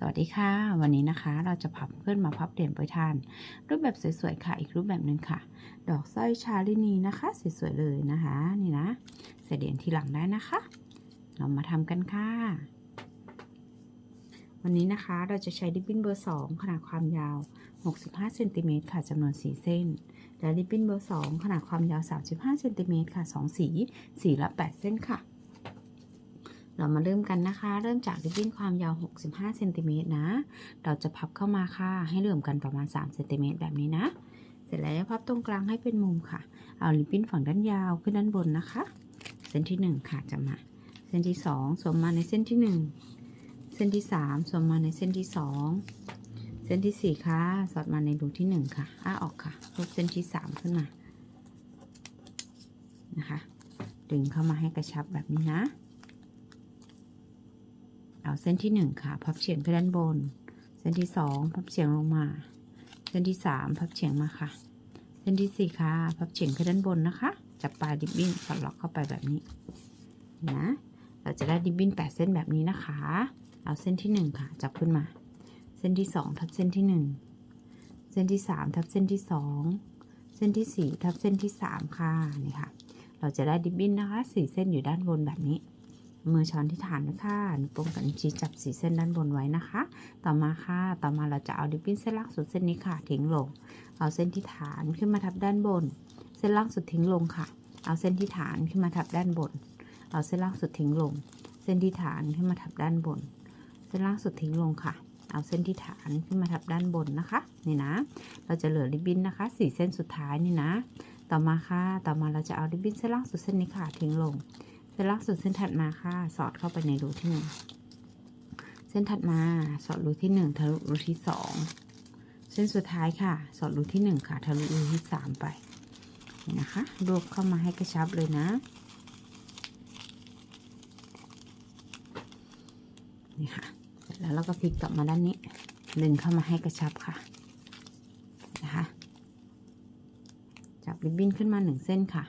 สวัสดีค่ะ วันนี้นะคะเราจะพับขึ้นมาพับเหรียญโปรยทาน รูปแบบสวยๆค่ะ อีกรูปแบบหนึ่งค่ะ ดอกสร้อยชาลินีนะคะสวยๆเลยนะคะ นี่นะใส่เหรียญทีหลังได้นะคะ เรามาทำกันค่ะ วันนี้นะคะเราจะใช้ริบบิ้นเบอร์2ขนาดความยาว 65เซนติเมตรค่ะจำนวน 4 เส้น และริบบิ้นเบอร์2ขนาดความยาว 35เซนติเมตรค่ะ 2 สีสีละ 8 เส้นค่ะ เรามาเริ่มกันนะคะ เริ่มจากริบบิ้นความยาว 65เซนติเมตรนะ เราจะพับเข้ามาค่ะ ให้เหลื่อมกันประมาณ3เซนติเมตรแบบนี้นะ เสร็จแล้วพับตรงกลางให้เป็นมุมค่ะ เอาริบบิ้นฝั่งด้านยาวขึ้นด้านบนนะคะ เส้นที่ 1 ค่ะจะมา เส้นที่ 2 สวมมาในเส้นที่ 1 เส้นที่ 3 สวมมาในเส้นที่ 2 เส้นที่ 4 ค่ะ สอดมาในรูที่ 1 ค่ะอ้าออกค่ะรูปเส้นที่ 3 ขึ้นมา นะคะ ดึงเข้ามาให้กระชับแบบนี้นะ เอาเส้นที่ 1 ค่ะ พับเฉียงไปด้านบน เส้นที่ 2 พับเฉียงลงมา เส้นที่ 3 พับเฉียงมาค่ะ เส้นที่ 4 ค่ะ พับเฉียงไปด้านบนนะคะ จับปลายดิบบิ้นสอดล็อกเข้าไปแบบนี้นะเราจะได้ดิบบิ้น8เส้นแบบนี้นะคะ เอาเส้นที่ 1 ค่ะ จับขึ้นมา เส้นที่ 2 ทับเส้นที่ 1 เส้นที่ 3 ทับเส้นที่ 2 เส้นที่ 4 ทับเส้นที่ 3 ค่ะนี่ค่ะ เราจะได้ดิบบิ้นนะคะ4เส้นอยู่ด้านบนแบบนี้ มือช้อนที่ฐานด้วยค่ะนิ้วโป้งกับนิ้วชี้จับสีเส้นด้านบนไว้นะคะ ต่อมาค่ะ ต่อมาเราจะเอาดิบบิ้นเส้นล่างสุดเส้นนี้ค่ะ ทิ้งลง เอาเส้นที่ฐานขึ้นมาทับด้านบน เส้นล่างสุดทิ้งลงค่ะ เอาเส้นที่ฐานขึ้นมาทับด้านบน เอาเส้นล่างสุดทิ้งลง เส้นที่ฐานขึ้นมาทับด้านบน เส้นล่างสุดทิ้งลงค่ะ เอาเส้นที่ฐานขึ้นมาทับด้านบนนะคะ นี่นะ เราจะเหลือริบบิ้นนะคะสี่เส้นสุดท้ายนี่นะ ต่อมาค่ะ ต่อมาเราจะเอาริบบิ้นเส้นล่างสุดเส้นนี้ค่ะ ทิ้งลง เส้นลางสุดเส้นถัดมาค่ะ สอดเข้าไปในรูที่หนึ่งเส้นถัดมาสอดรูที่หนึ่งทะลุรูที่สองเส้นสุดท้ายค่ะ สอดรูที่หนึ่งค่ะทะลุรูที่สามไปนะคะรวบเข้ามาให้กระชับเลยนะนี่ค่ะแล้วเราก็พลิกกลับมาด้านนี้ดึงเข้ามาให้กระชับค่ะนะคะจับริบบิ้นขึ้นมาหนึ่งเส้นค่ะ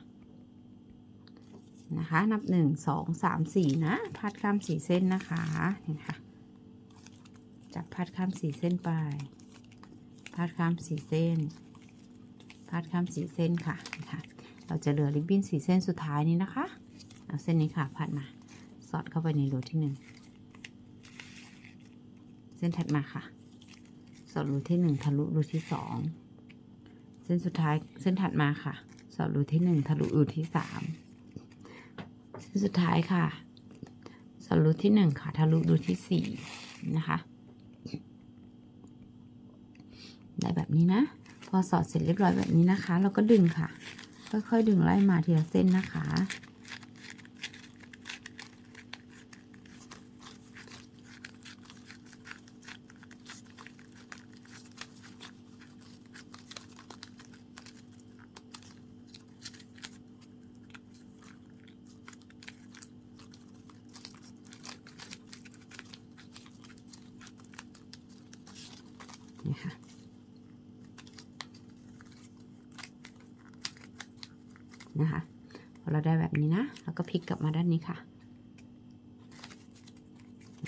นะคะ นับหนึ่งสองสามสี่นะ พัดข้ามสี่เส้นนะคะนี่ค่ะ จับพัดข้ามสี่เส้นไป พัดข้ามสี่เส้น พัดข้ามสี่เส้นค่ะนะคะเราจะเหลือริบบิ้นสี่เส้นสุดท้ายนี้นะคะ เอาเส้นนี้ค่ะ พัดมา สอดเข้าไปในรูที่หนึ่ง เส้นถัดมาค่ะ สอดรูที่หนึ่งทะลุรูที่สองเส้นสุดท้ายเส้นถัดมาค่ะ สอดรูที่หนึ่งทะลุรูที่สาม เส้นสุดท้ายค่ะสรุปที่หนึ่งค่ะทะลุดูที่สี่นะคะ ได้แบบนี้นะ พอสอดเสร็จเรียบร้อยแบบนี้นะคะ เราก็ดึงค่ะ ค่อยๆดึงไล่มาทีละเส้นนะคะ นี่ค่ะ นะคะพอเราได้แบบนี้นะเราก็พลิกกลับมาด้านนี้ค่ะ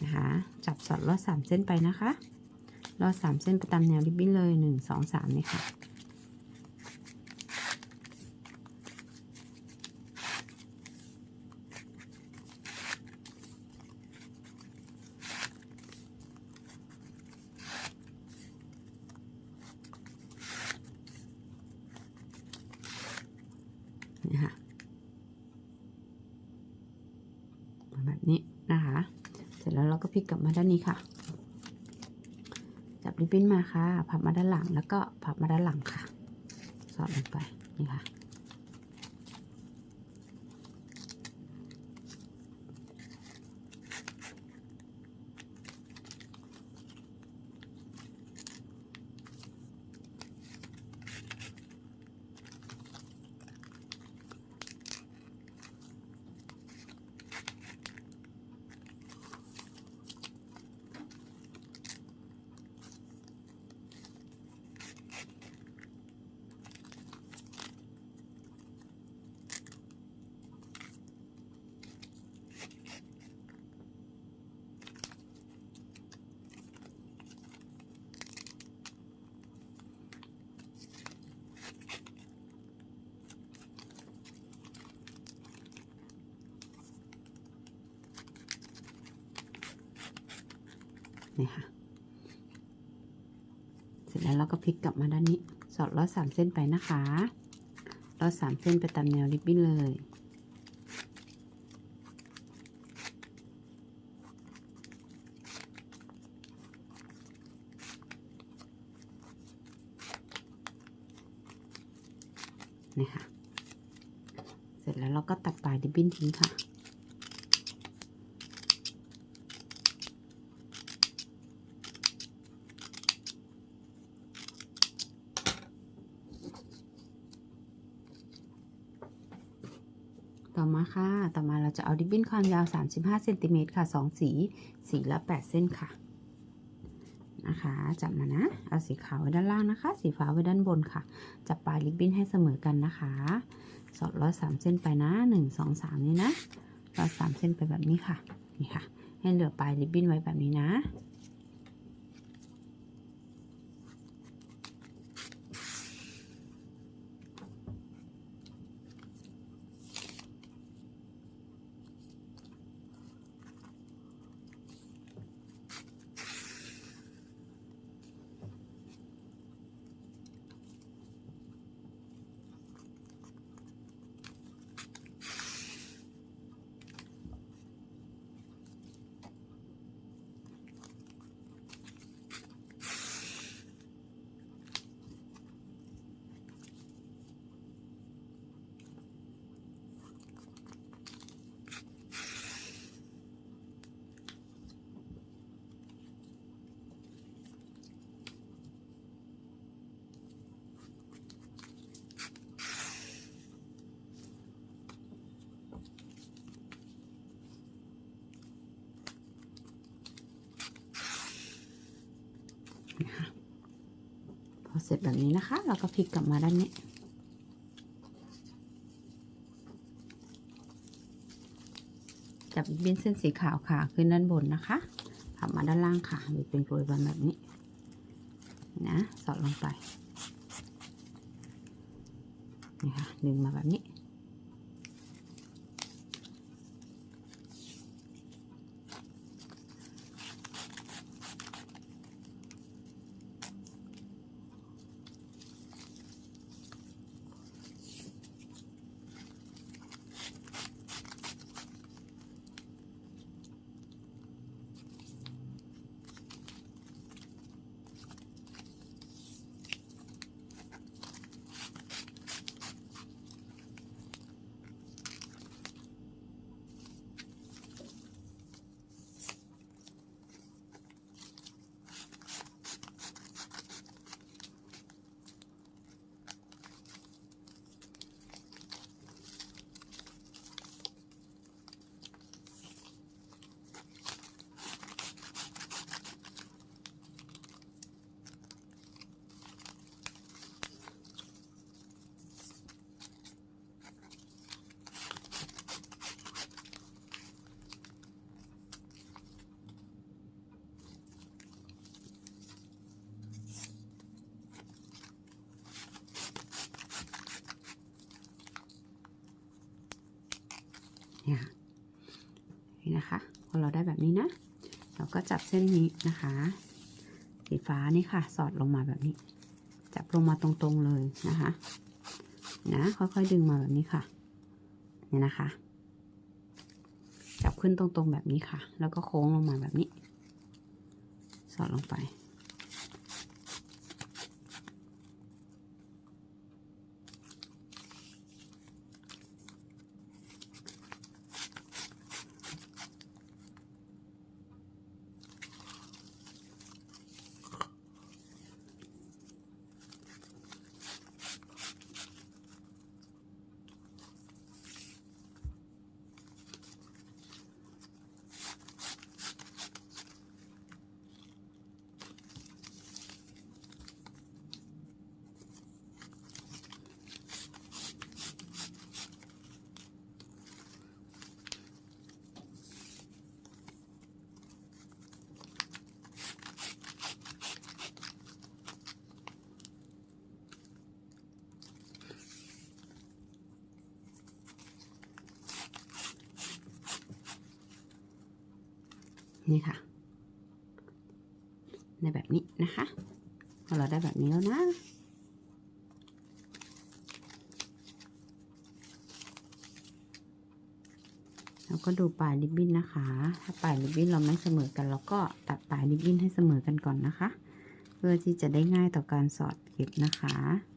นะคะจับสอดลอดสามเส้นไปนะคะลอดสามเส้นไปตามแนวริบบิ้นเลยหนึ่งสองสามนี่ค่ะ นี่ค่ะแบบนี้นะคะ เสร็จแล้วเราก็พลิกกลับมาด้านนี้ค่ะ จับริบบิ้นมาค่ะ พับมาด้านหลังแล้วก็พับมาด้านหลังค่ะ สอดลงไปนี่ค่ะ นี่ค่ะ เสร็จแล้วเราก็พลิกกลับมาด้านนี้ สอดร้อยสามเส้นไปนะคะร้อยสามเส้นไปตามแนวริบบิ้นเลยนี่ค่ะ เสร็จแล้วเราก็ตัดปลายริบบิ้นทิ้งค่ะ ค่ะ ต่อมาเราจะเอาริบบิ้นความยาว 35เซนติเมตรค่ะ 2 สี สีละ 8 เส้นค่ะ นะคะ จับมานะ เอาสีขาวไว้ด้านล่างนะคะ สีฟ้าไว้ด้านบนค่ะ จับปลายริบบิ้นให้เสมอกันนะคะ สอดร้อยสามเส้นไปนะหนึ่งสองสามนี่นะร้อยสามเส้นไปแบบนี้ค่ะ นี่ค่ะ ให้เหลือปลายริบบิ้นไว้แบบนี้นะ นะคะพอเสร็จแบบนี้นะคะ เราก็พลิกกลับมาด้านนี้จับบินเส้นสีขาวค่ะขึ้นด้านบนนะคะขับมาด้านล่างค่ะหรือเป็นกลวยบอลแบบนี้นะสอดลงไปนี่ค่ะดึงมาแบบนี้ พอเราได้แบบนี้นะ เราก็จับเส้นนี้นะคะ สีฟ้านี่ค่ะ สอดลงมาแบบนี้ จับลงมาตรงๆเลยนะคะ นะค่อยๆดึงมาแบบนี้ค่ะ เนี่ยนะคะ จับขึ้นตรงๆแบบนี้ค่ะ แล้วก็โค้งลงมาแบบนี้ สอดลงไป นี่ค่ะ ในแบบนี้นะคะพอเราได้แบบนี้แล้วนะ แล้วก็ดูปลายริบบิ้นนะคะ ถ้าปลายริบบิ้นเราไม่เสมอกันเราก็ตัดปลายริบบิ้นให้เสมอกันก่อนนะคะ เพื่อที่จะได้ง่ายต่อการสอดเก็บนะคะ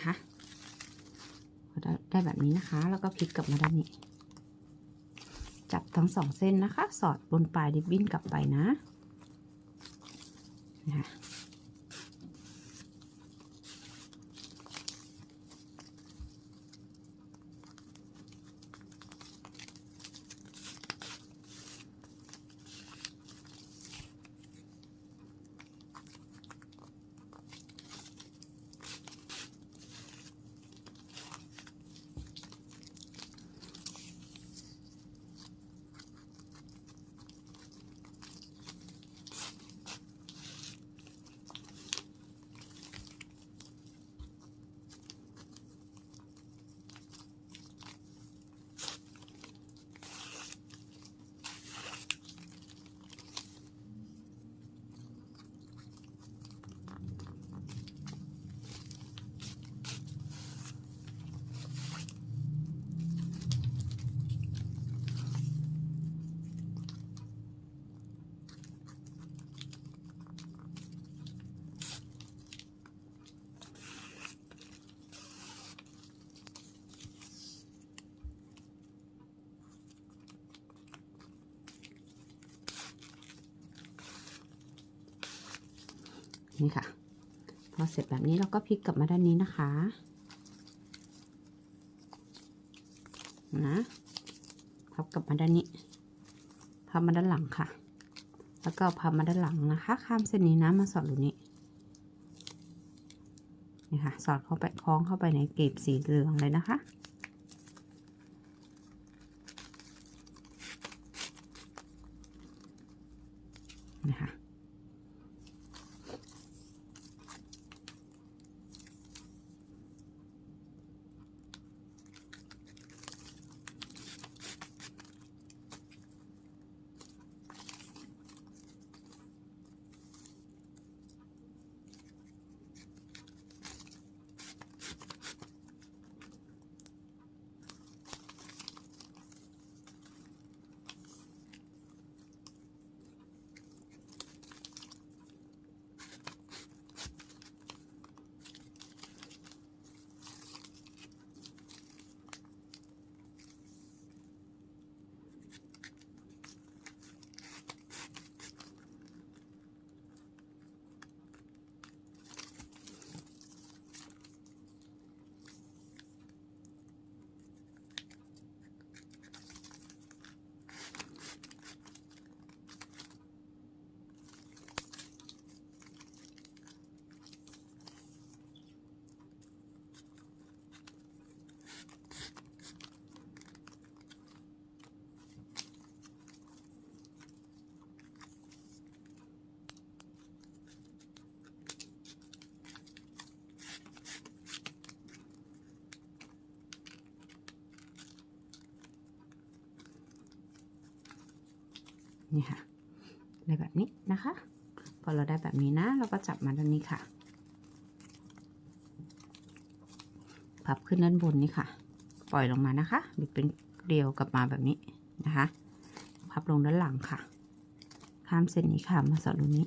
นะคะได้แบบนี้นะคะ แล้วก็พลิกกลับมาด้านนี้ จับทั้งสองเส้นนะคะ สอดบนปลายริบบิ้นกลับไปนะ นี่ค่ะ พอเสร็จแบบนี้เราก็พลิกกลับมาด้านนี้นะคะนะพับกลับมาด้านนี้พับมาด้านหลังค่ะ แล้วก็พับมาด้านหลังนะคะ ข้ามเส้นนี้นะมาสอดรูนี้นี่ค่ะ สอดเข้าไปคล้องเข้าไปในกลีบสีเหลืองเลยนะคะ นี่ค่ะได้แบบนี้นะคะ พอเราได้แบบนี้นะ เราก็จับมาด้านนี้ค่ะ พับขึ้นด้านบนนี่ค่ะ ปล่อยลงมานะคะบิดเป็นเกลียวกลับมาแบบนี้นะคะ พับลงด้านหลังค่ะ ข้ามเส้นนี้ค่ะมาสอดรูนี้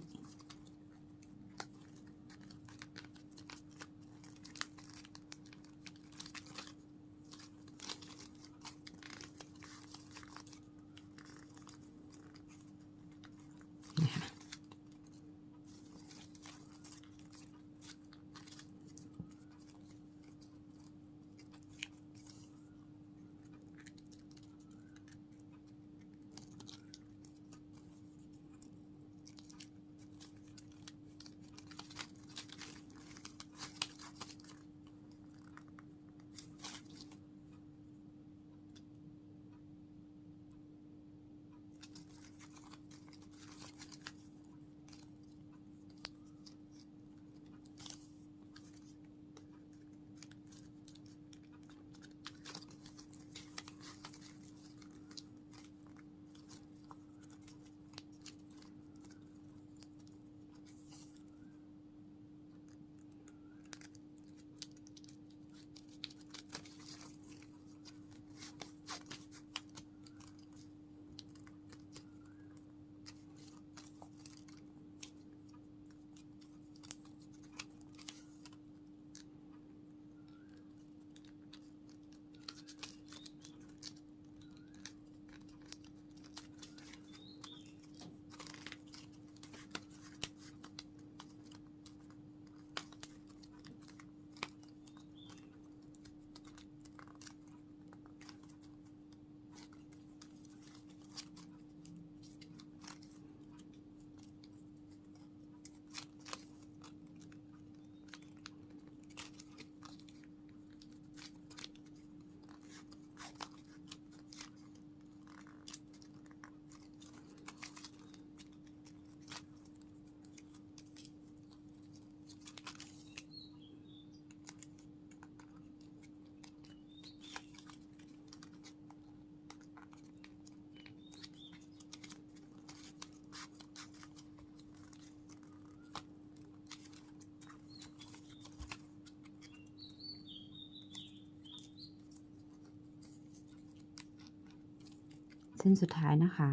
เส้นสุดท้ายนะคะ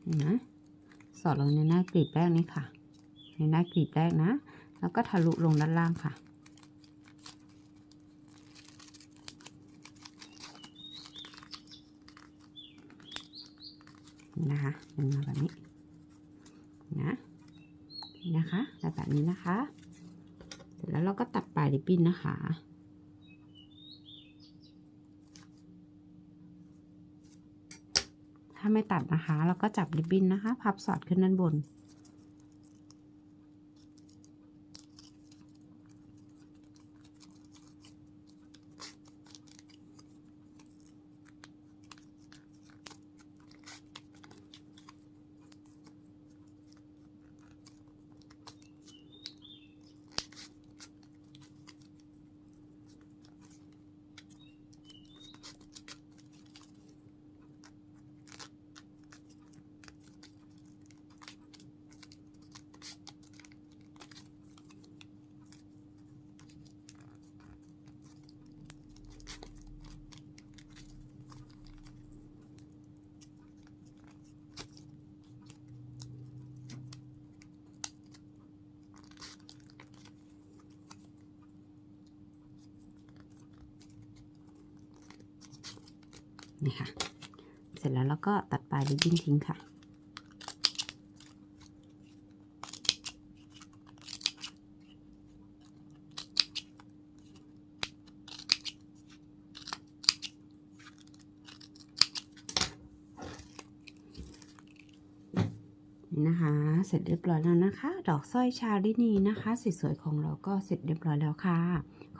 เห็นไหมสอดลงในหน้ากลีบแรกนี้ค่ะ ในหน้ากลีบแรกนะ แล้วก็ทะลุลงด้านล่างค่ะ นะคะเป็นมาแบบนี้ นะนะคะแบบนี้นะคะ เสร็จแล้วเราก็ตัดปลายริบบิ้นนะคะ ถ้าไม่ตัดนะคะ เราก็จับริบบิ้นนะคะ พับสอดขึ้นด้านบน นี่ค่ะ เสร็จแล้วเราก็ตัดปลายริบบิ้นทิ้งค่ะ นะคะ เสร็จเรียบร้อยแล้วนะคะ ดอกสร้อยชาลินีนะคะสวยๆของเราก็เสร็จเรียบร้อยแล้วค่ะ